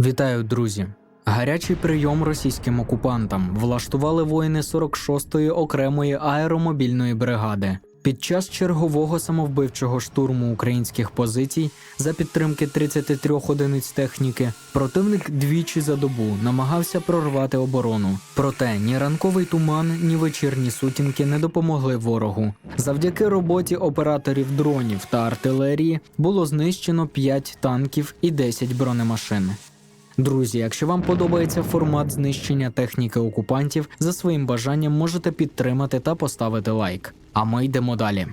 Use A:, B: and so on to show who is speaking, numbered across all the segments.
A: Вітаю, друзі! Гарячий прийом російським окупантам влаштували воїни 46-ї окремої аеромобільної бригади. Під час чергового самовбивчого штурму українських позицій за підтримки 33 одиниць техніки противник двічі за добу намагався прорвати оборону. Проте ні ранковий туман, ні вечірні сутінки не допомогли ворогу. Завдяки роботі операторів дронів та артилерії було знищено 5 танків і 10 бронемашин. Друзі, якщо вам подобається формат знищення техніки окупантів, за своїм бажанням можете підтримати та поставити лайк. А ми йдемо далі.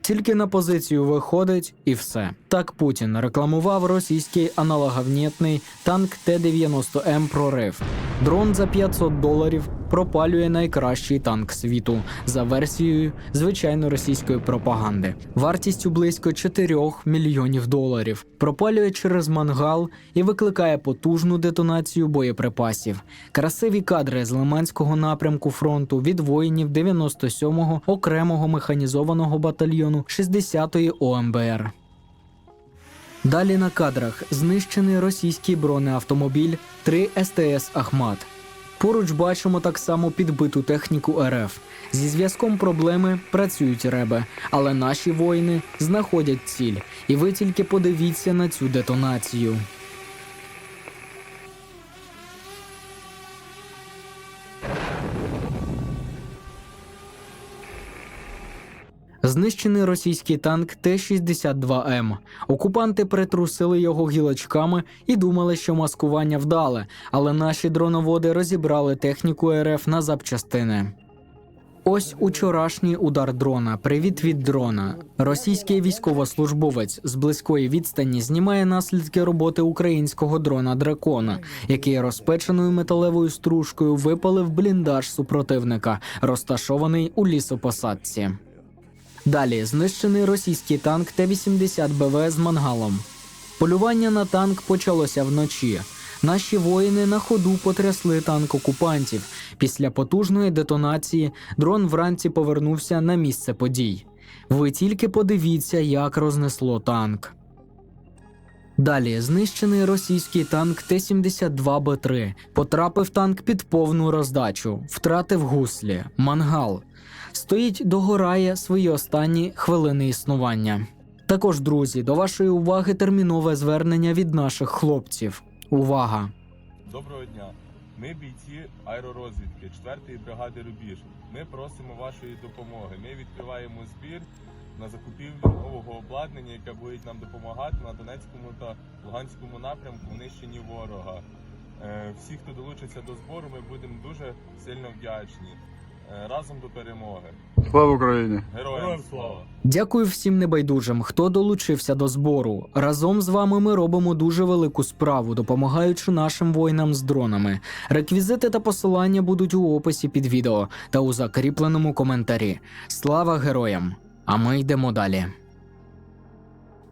A: Тільки на позицію виходить і все. Так Путін рекламував російський аналоговнєтний танк Т-90М прорив. Дрон за 500 доларів пропалює найкращий танк світу за версією звичайно російської пропаганди. Вартістю близько 4 мільйонів доларів. Пропалює через мангал і викликає потужну детонацію боєприпасів. Красиві кадри з Лиманського напрямку фронту від воїнів 97-го окремого механізованого батальйону 60-ї ОМБР. Далі на кадрах знищений російський бронеавтомобіль 3 СТС Ахмат. Поруч бачимо так само підбиту техніку РФ. Зі зв'язком проблеми працюють реби, але наші воїни знаходять ціль. І ви тільки подивіться на цю детонацію. Знищений російський танк Т-62М. Окупанти притрусили його гілочками і думали, що маскування вдале, але наші дроноводи розібрали техніку РФ на запчастини. Ось учорашній удар дрона. Привіт від дрона. Російський військовослужбовець з близької відстані знімає наслідки роботи українського дрона дракона, який розпеченою металевою стружкою випалив бліндаж супротивника, розташований у лісопосадці. Далі знищений російський танк Т-80 БВ з мангалом. Полювання на танк почалося вночі. Наші воїни на ходу потрясли танк окупантів. Після потужної детонації дрон вранці повернувся на місце подій. Ви тільки подивіться, як рознесло танк. Далі знищений російський танк Т-72Б3. Потрапив танк під повну роздачу, втратив гуслі, мангал. Стоїть догорає свої останні хвилини існування. Також, друзі, до вашої уваги термінове звернення від наших хлопців. Увага!
B: Доброго дня. Ми бійці аеророзвідки 4-ї бригади Рубіж. Ми просимо вашої допомоги. Ми відкриваємо збір на закупівлю нового обладнання, яке буде нам допомагати на Донецькому та Луганському напрямку в нищенні ворога. Е, Всі, хто долучиться до збору, ми будемо дуже сильно вдячні. Е, Разом до перемоги.
C: Слава Україні!
B: Героям слава!
A: Дякую всім небайдужим, хто долучився до збору. Разом з вами ми робимо дуже велику справу, допомагаючи нашим воїнам з дронами. Реквізити та посилання будуть у описі під відео та у закріпленому коментарі. Слава героям! А ми йдемо далі.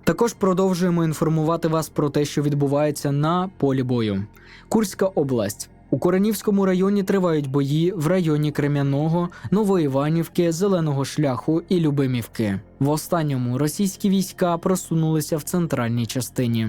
A: Також продовжуємо інформувати вас про те, що відбувається на полі бою. Курська область. У Коронівському районі тривають бої в районі Крем'яного, Новоіванівки, Зеленого шляху і Любимівки. В останньому російські війська просунулися в центральній частині.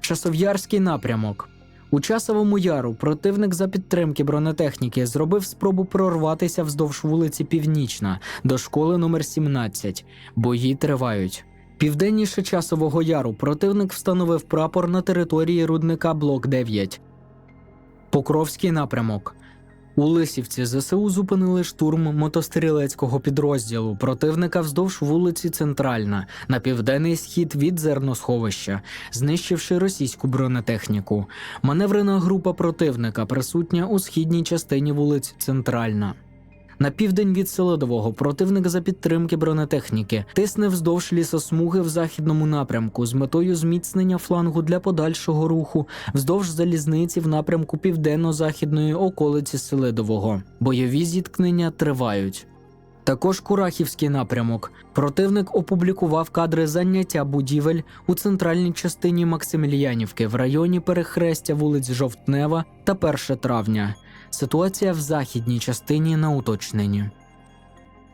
A: Часов'ярський напрямок. У часовому яру противник за підтримки бронетехніки зробив спробу прорватися вздовж вулиці Північна до школи номер 17. Бої тривають. Південніше часового яру противник встановив прапор на території рудника Блок 9. Покровський напрямок. У Лисівці ЗСУ зупинили штурм мотострілецького підрозділу противника вздовж вулиці Центральна на південний схід від зерносховища, знищивши російську бронетехніку. Маневрена група противника присутня у східній частині вулиць Центральна. На південь від Селидового противник за підтримки бронетехніки тисне вздовж лісосмуги в західному напрямку з метою зміцнення флангу для подальшого руху вздовж залізниці в напрямку південно-західної околиці Селидового. Бойові зіткнення тривають. Також Курахівський напрямок. Противник опублікував кадри заняття будівель у центральній частині Максиміліянівки в районі перехрестя вулиць Жовтнева та 1 травня. Ситуація в західній частині на уточненні.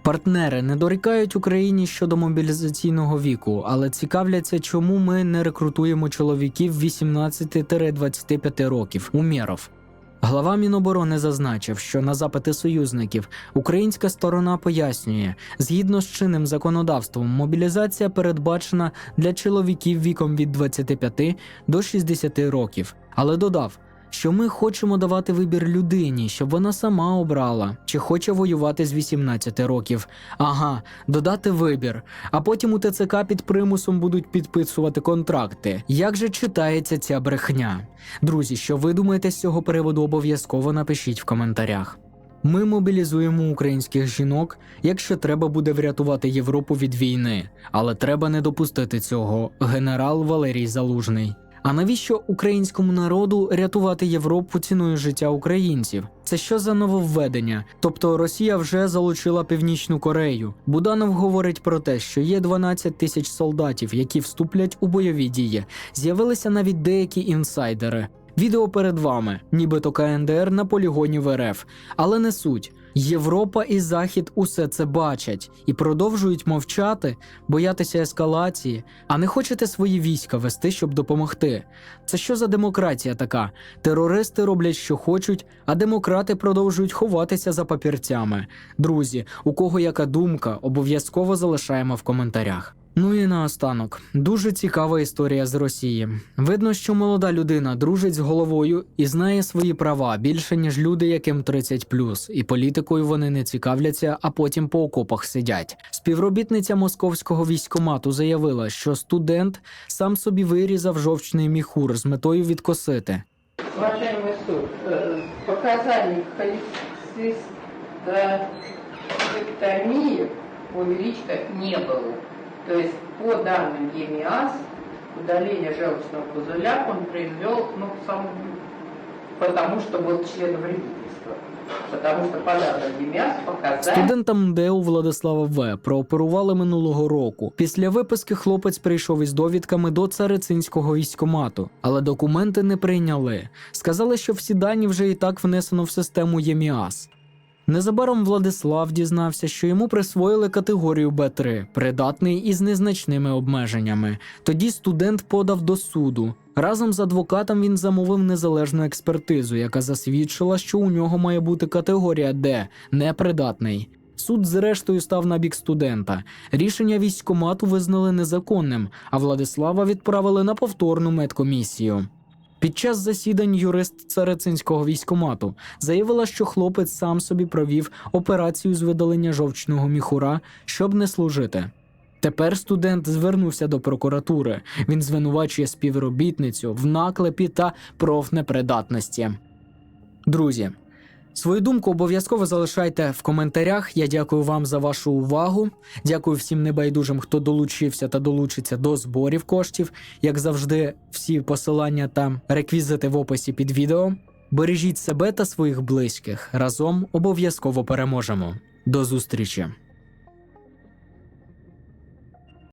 A: Партнери не дорікають Україні щодо мобілізаційного віку, але цікавляться, чому ми не рекрутуємо чоловіків 18-25 років. Умєров. Глава Міноборони зазначив, що на запити союзників українська сторона пояснює, згідно з чинним законодавством, мобілізація передбачена для чоловіків віком від 25 до 60 років, але додав, що ми хочемо давати вибір людині, щоб вона сама обрала, чи хоче воювати з 18 років. Ага, додати вибір. А потім у ТЦК під примусом будуть підписувати контракти. Як же читається ця брехня? Друзі, що ви думаєте з цього приводу, обов'язково напишіть в коментарях. Ми мобілізуємо українських жінок, якщо треба буде врятувати Європу від війни, але треба не допустити цього. Генерал Валерій Залужний. А навіщо українському народу рятувати Європу ціною життя українців? Це що за нововведення? Тобто Росія вже залучила Північну Корею. Буданов говорить про те, що є 12 тисяч солдатів, які вступлять у бойові дії. З'явилися навіть деякі інсайдери. Відео перед вами, нібито КНДР на полігоні в РФ. Але не суть. Європа і Захід усе це бачать і продовжують мовчати, боятися ескалації, а не хочете свої війська вести, щоб допомогти. Це що за демократія така? Терористи роблять, що хочуть, а демократи продовжують ховатися за папірцями. Друзі, у кого яка думка, обов'язково залишаємо в коментарях. Ну і наостанок, дуже цікава історія з Росії. Видно, що молода людина дружить з головою і знає свої права більше, ніж люди, яким 30+, і політикою вони не цікавляться, а потім по окопах сидять. Співробітниця московського військомату заявила, що студент сам собі вирізав жовчний міхур з метою відкосити.
C: Уважаемый суд, э, показаний холецистектомии у Величко не было. То есть по данным ЕМИАС удаление желчного пузыря он произвел ну, сам, потому что был членом вредительства. Потому что по данным ЕМИАС показания...
A: Студентам МДЕУ Владислава В прооперували минулого року. Після виписки хлопець прийшов із довідками до царицинського військомату, але документи не прийняли. Сказали, що всі дані вже і так внесено в систему ЄМІАС. Незабаром Владислав дізнався, що йому присвоїли категорію Б3, придатний із незначними обмеженнями. Тоді студент подав до суду. Разом з адвокатом він замовив незалежну експертизу, яка засвідчила, що у нього має бути категорія Д непридатний. Суд, зрештою, став на бік студента. Рішення військкомату визнали незаконним, а Владислава відправили на повторну медкомісію. Під час засідань юрист царицинського військомату заявила, що хлопець сам собі провів операцію з видалення жовчного міхура, щоб не служити. Тепер студент звернувся до прокуратури. Він звинувачує співробітницю в наклепі та профнепридатності. Друзі, свою думку обов'язково залишайте в коментарях. Я дякую вам за вашу увагу. Дякую всім небайдужим, хто долучився та долучиться до зборів коштів. Як завжди, всі посилання та реквізити в описі під відео. Бережіть себе та своїх близьких. Разом обов'язково переможемо. До зустрічі!